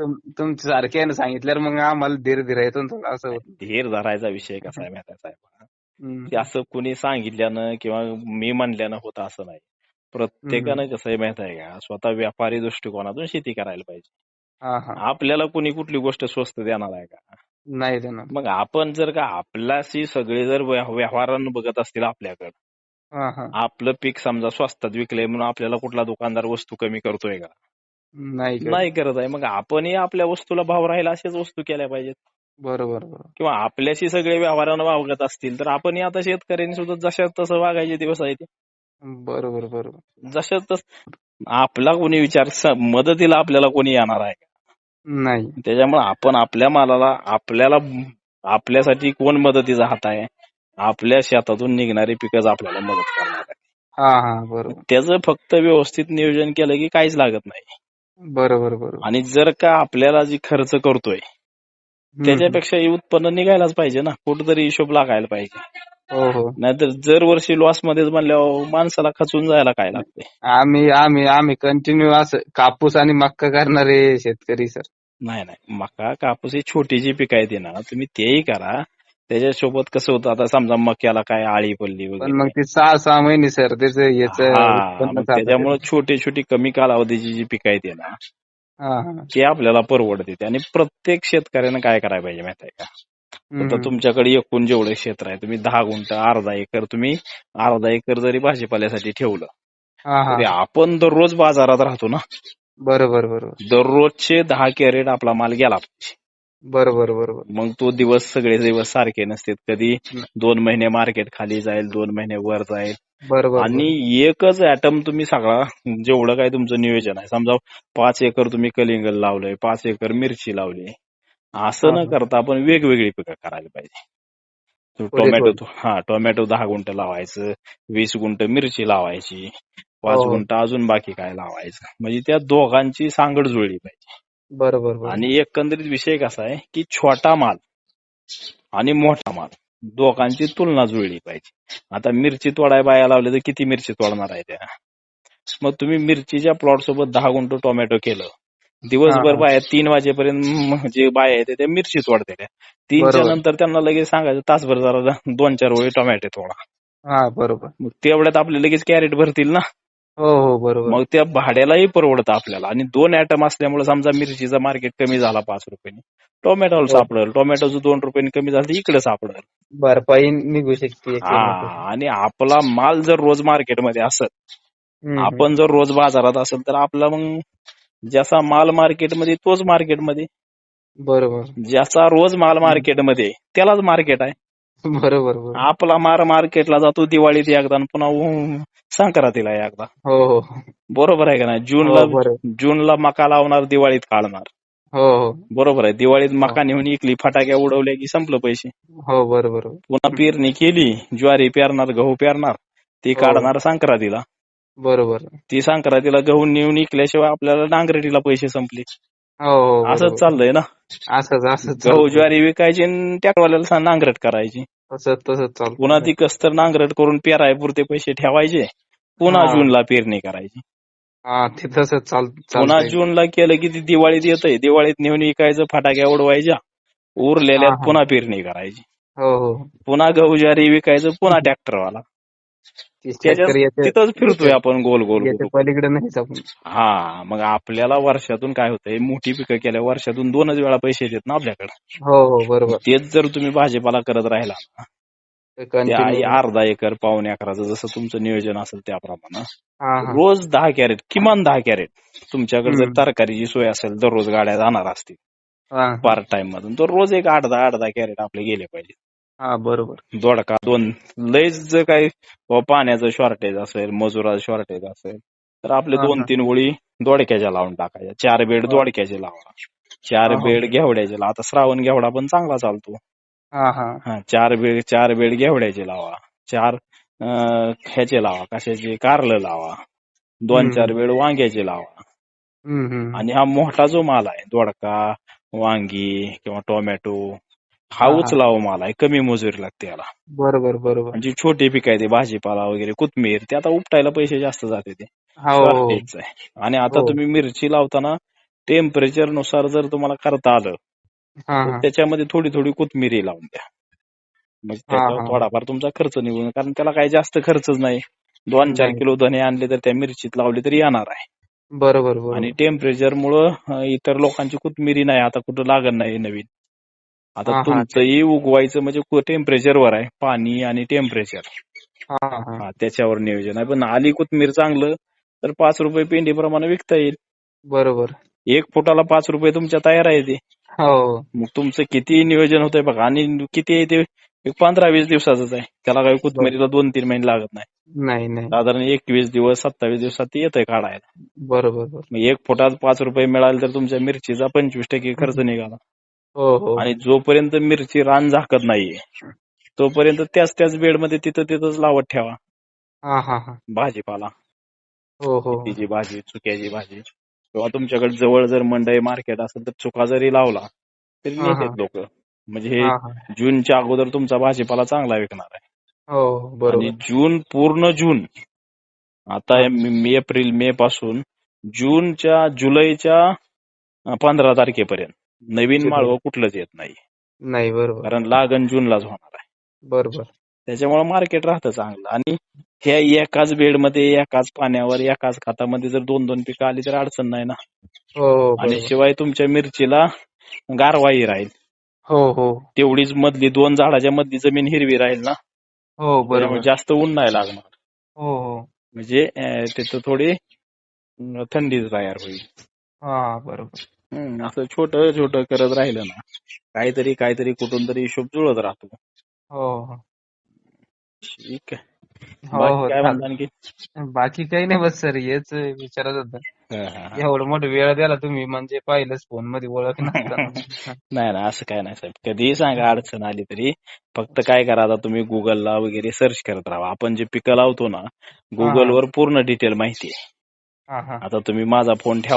तुम- तुमच्या सारख्यानं सांगितल्यावर मग आम्हाला धीर धीर येतो ना थोडा असं. धीर धरायचा विषय कसा आहे माहिती आहे साहेब. की असं कुणी सांगितल्यानं किंवा मी म्हणल्यानं होतं असं नाही. प्रत्येकानं कसं आहे माहीत आहे का? स्वतः व्यापारी दृष्टिकोनातून शेती करायला पाहिजे. आपल्याला कुणी कुठली गोष्ट स्वस्त देणार आहे का? नाही देणार. मग आपण जर का आपल्याशी सगळे जर व्यव- व्यवहारानं बघत असतील आपल्याकडे आपलं पीक समजा स्वस्तात विकलंय म्हणून आपल्याला कुठला दुकानदार वस्तू कमी करतोय का? नाही करत. आहे. मग आपणही आपल्या वस्तूला भाव राहील अशाच वस्तू केल्या पाहिजेत. बरोबर किंवा आपल्याशी सगळे व्यवहारानं वागत असतील तर आपणही आता शेतकऱ्यांनी सुद्धा जशा तसं वागायचे दिवस आहेत. बरोबर बरोबर. जशा तस आपला कोणी विचार मदतीला आपल्याला कोणी येणार आहे? नाही. त्याच्यामुळे आपण आपल्या मालाला आपल्याला आपल्यासाठी कोण मदतीचा हात आहे? आपल्या शेतातून निघणारी पिकच आपल्याला मदत करणार आहे हा हा बरोबर. त्याचं फक्त व्यवस्थित नियोजन केलं की काहीच लागत नाही. बरोबर बरोबर. आणि जर का आपल्याला जी खर्च करतोय हम्म. त्याच्यापेक्षाही उत्पन्न निघायलाच पाहिजे ना. कुठेतरी हिशोब लागायला पाहिजे. हो हो. नाहीतर जर वर्षी लॉस मध्येच म्हणल्यावर माणसाला खचून जायला काय लागते आम्ही आम्ही आम्ही कंटिन्यू असं कापूस आणि मक्का करणारे शेतकरी सर नाही नाही. मका कापूस ही छोटी जी पिकं आहेत ना तुम्ही तेही करा. त्याच्यासोबत कसं होतं? आता समजा मक्याला काय आळी पडली पण वगैरे मग ते सहा सहा महिने सर त्याच्यामुळे छोटी छोटी कमी कालावधीची जी पिकं आहेत ना ते आपल्याला परवडते. आणि प्रत्येक शेतकऱ्यानं काय करायला पाहिजे माहिती आहे का? आता तुमच्याकडे एकूण जेवढं क्षेत्र आहे तुम्ही दहा गुंठ अर्धा एकर तुम्ही अर्धा एकर जरी भाजीपाल्यासाठी ठेवलं तरी आपण दररोज बाजारात राहतो ना. बरोबर बरोबर. दररोजचे दहा कॅरेट आपला माल गेला पाहिजे. बरोबर बरोबर. मग तो दिवस सगळे दिवस सारखे नसतात. कधी दोन महिने मार्केट खाली जाईल दोन महिने वर जाईल. बरोबर आणि एकच ऍटम तुम्ही सगळा जेवढं काय तुमचं नियोजन आहे. समजा पाच एकर तुम्ही कलिंगल लावलंय पाच एकर मिरची लावली. असं न. करता आपण वेगवेगळी पिकं करायला पाहिजे. टोमॅटो हा टोमॅटो दहा गुंठ लावायचं वीस गुंठ मिरची लावायची पाच हो. गुंठ अजून बाकी काय लावायचं. म्हणजे त्या दोघांची सांगड जुळली पाहिजे. आणि एकंदरीत विषय कसा आहे की छोटा माल आणि मोठा माल दोघांची तुलना जुळली पाहिजे. आता मिरची तोडाय बाया लावले तर किती मिरची तोडणार आहे त्या? मग तुम्ही मिरचीच्या प्लॉट सोबत दहा गुंठ टोमॅटो केलं. दिवसभर. बाया तीन वाजेपर्यंत जे बाया आहेत त्या मिरची तोडते त्या. तीनच्या. नंतर त्यांना लगेच सांगायचं तासभर जरा दोन चार वेळी टोमॅटो तोडा. हा बरोबर. मग तेवढ्यात आपले लगेच कॅरेट भरतील ना? हो हो बरोबर. मग त्या भाड्यालाही परवडतं आपल्याला. आणि दोन ऍटम असल्यामुळे समजा मिरचीचा मार्केट कमी झाला पाच रुपयांनी. टोमॅटोला हो. सापडेल. टोमॅटोचं दोन रुपयांनी कमी झालं तर इकडे सापडेल. भरपाई निघू शकते हा आणि आपला माल जर रोज मार्केटमध्ये असत हम्म, आपण जर रोज बाजारात असेल तर आपला मग ज्याचा माल मार्केटमध्ये तोच मार्केटमध्ये बरोबर. ज्याचा रोज माल मार्केटमध्ये त्यालाच मार्केट आहे. बरोबर बरोबर. आपला मार मार्केटला जातो दिवाळीत एकदा आणि पुन्हा उ- संक्रांतीला एकदा. हो हो. बरोबर आहे का नाही? जूनला हो, जूनला मका लावणार दिवाळीत काढणार. हो हो. बरोबर आहे. दिवाळीत मका नेऊन इकली फटाक्या उडवल्या की संपलं पैसे. हो बरोबर पुन्हा पेरणी केली ज्वारी पेरणार गहू पेरणार ती हो. काढणार संक्रांतीला. बरोबर. ती संक्रांतीला गहू नेऊन इकल्याशिवाय आपल्याला नांगरटीला पैसे संपले. हो हो असंच बरोबर. चाललंय ना? असंच असंच गहू. ज्वारी विकायची आणि ट्रॅक्टरवाल्याला नांगरट करायची. तसंच तसंच चालतं पुन्हा ती कस्तर नांगरट करून पेराय पुरते पैसे ठेवायचे पुन्हा हा. जूनला पेरणी करायची हा ते तसंच चाल पुन्हा चालतंय. जूनला केलं की ती दिवाळीत येतंय दिवाळीत नेऊन विकायचं फटाक्या उडवायच्या उरलेल्यात हा. पुन्हा पेरणी करायची हो हो पुन्हा गहू ज्वारी विकायचं पुन्हा ट्रॅक्टरवाला तिथंच फिरतोय आपण गोल गोल. पलीकडे नाहीच आपण. हा मग आपल्याला वर्षातून काय होतंय? मोठी पिकं केल्या वर्षातून दोनच वेळा पैसे येतात ना आपल्याकडे. हो हो बरोबर. तेच जर तुम्ही भाजीपाला करत राहिला. अर्धा एकर पावणे अकराचं जसं तुमचं नियोजन असेल त्याप्रमाणे. रोज दहा कॅरेट किमान दहा कॅरेट. तुमच्याकडे जर. तरकारीची सोय असेल दररोज गाड्या जाणार असतील. पार्ट टाइम मधून. तर रोज एक आठ दहा आठ दहा कॅरेट आपले गेले पाहिजे हा बरोबर. दोडका दोन. लयच जर काही पाण्याचं शॉर्टेज असेल मजुराचं शॉर्टेज असेल तर आपले दोन. तीन गोळी दोडक्याच्या लावून टाकायच्या. चार बेड. दोडक्याचे लावा. चार. बेड घेवड्याचे लावा. आता श्रावण घेवडा पण चांगला चालतो. हा हा. हा चार बेड चार बेड घेवड्याचे लावा. चार ह्याचे लावा कशाचे? कारलं लावा. दोन. चार बेड वांग्याचे लावा. आणि हा मोठा जो माल आहे दोडका वांगी किंवा टोमॅटो हा हा, हा. उचलावा माल आहे कमी मजुरी लागते याला बरोबर बरोबर म्हणजे छोटे पीक आहे ते भाजीपाला वगैरे कोथमीर ते आता उपटायला पैसे जास्त जाते ते हो हो आहे. आणि आता हो. तुम्ही मिरची लावताना टेम्परेचरनुसार जर तुम्हाला करता आलं हा तर हा त्याच्यामध्ये थोडी थोडी कोथमिरी लावून द्या मग त्याच्यावर हा. थोडाफार तुमचा खर्च निघून कारण त्याला काही जास्त खर्चच नाही दोन चार नाही. किलो धने आणले तर त्या मिरचीत लावले तरी येणार आहे बरोबर बरोबर आणि टेम्परेचर मुळे इतर लोकांची कोथमिरी नाही आता कुठं लागत नाही नवीन आता. तुमचंही उगवायचं म्हणजे टेम्परेचरवर आहे पाणी आणि टेम्परेचर हा त्याच्यावर नियोजन आहे. पण आली कोथमीर चांगलं तर पाच रुपये पेंडी प्रमाणे विकता येईल. बरोबर. एक फुटाला पाच रुपये तुमच्या तयार आहे ते. हो. मग तुमचं किती नियोजन होतंय बघा. आणि किती आहे ते? एक पंधरा वीस दिवसाचंच आहे. त्याला काही कोथमिरीला दोन तीन महिने लागत नाही. नाही नाही. साधारण एकवीस दिवस सत्तावीस दिवसात ते येतंय काढायला. बरोबर मग एक फुटात पाच रुपये मिळाले तर तुमच्या मिरचीचा पंचवीस टक्के खर्च निघाला. आणि जोपर्यंत मिरची रान झाकत नाहीये तोपर्यंत त्याच त्याच बेडमध्ये तिथं तिथंच लावत ठेवा. हा हा हा. भाजीपाला. हो हो भाजी चुक्याची भाजी. किंवा तुमच्याकडे जवळ जर मंडई मार्केट असेल तर चुका जरी लावला तरी हा, हा. नेतात लोक. म्हणजे हे हा हा. जूनच्या अगोदर तुमचा भाजीपाला चांगला विकणार आहे. हो आणि जून पूर्ण जून. आता हे. मे- एप्रिल मे पासून जूनच्या जुलैच्या पंधरा तारखेपर्यंत. नवीन. माळवं कुठलंच येत नाही. नाही बरोबर. कारण लागण जूनलाच होणार आहे. बरोबर. त्याच्यामुळे मार्केट राहतं चांगलं. आणि ह्या एकाच बेडमध्ये एकाच पाण्यावर एकाच खतामध्ये जर दोन दोन पिकं आली तर अडचण नाही ना. हो हो आणि. शिवाय तुमच्या मिरचीला गारवाही राहील. हो हो. तेवढीच मधली दोन झाडाच्या मधली जमीन हिरवी राहील ना. हो बरोबर. जास्त ऊन नाही लागणार. हो हो. म्हणजे तिथं थोडी थंडी तयार होईल. हा बरोबर. हम्म, असं छोट छोट करत राहिलं ना काहीतरी काहीतरी कुठून तरी हिशोब जुळत राहतो. हो हो. ठीक आहे. हो बाकी हो काय. म्हणता आणखी? बाकी काही नाही बस सर हेच विचारत होतं. हा, हा, हा. एवढं मोठं वेळ द्याला तुम्ही म्हणजे पाहिलंच फोनमध्ये ओळख नसताना नाही ना असं काय नाही साहेब. कधीही सांगा अडचण आली तरी फक्त काय करा आता तुम्ही गुगलला वगैरे सर्च करत राहा. आपण जे पिकं लावतो ना गुगलवर पूर्ण डिटेल माहिती आहे. हा हा. आता तुम्ही माझा फोन ठेवा.